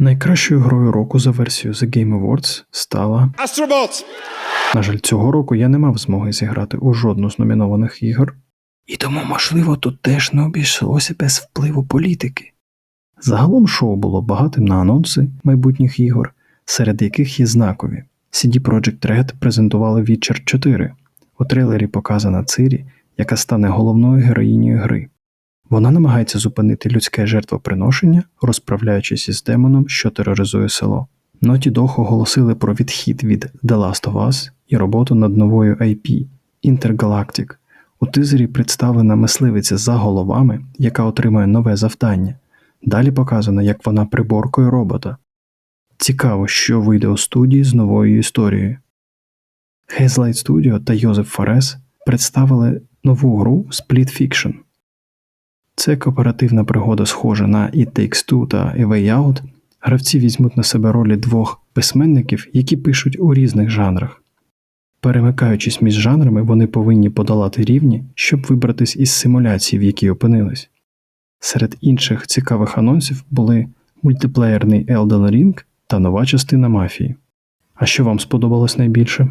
Найкращою грою року за версією The Game Awards стала. Astrobot! На жаль, цього року я не мав змоги зіграти у жодну з номінованих ігор. І тому, можливо, тут теж не обійшлося без впливу політики. Загалом шоу було багатим на анонси майбутніх ігор, серед яких є знакові. CD Projekt Red презентували Witcher 4. У трейлері показана Цирі, яка стане головною героїнею гри. Вона намагається зупинити людське жертвоприношення, розправляючись із демоном, що тероризує село. Naughty Dog оголосили про відхід від The Last of Us і роботу над новою IP Intergalactic. У тизері представлена мисливиця за головами, яка отримує нове завдання. Далі показано, як вона приборкує робота. Цікаво, що вийде у студії з новою історією. Hazelight Studio та Йозеф Форес представили нову гру Split Fiction. Це кооперативна пригода, схожа на It Takes Two та A Way Out. Гравці візьмуть на себе ролі двох письменників, які пишуть у різних жанрах. Перемикаючись між жанрами, вони повинні подолати рівні, щоб вибратись із симуляції, в якій опинились. Серед інших цікавих анонсів були мультиплеєрний Elden Ring та нова частина мафії. А що вам сподобалось найбільше?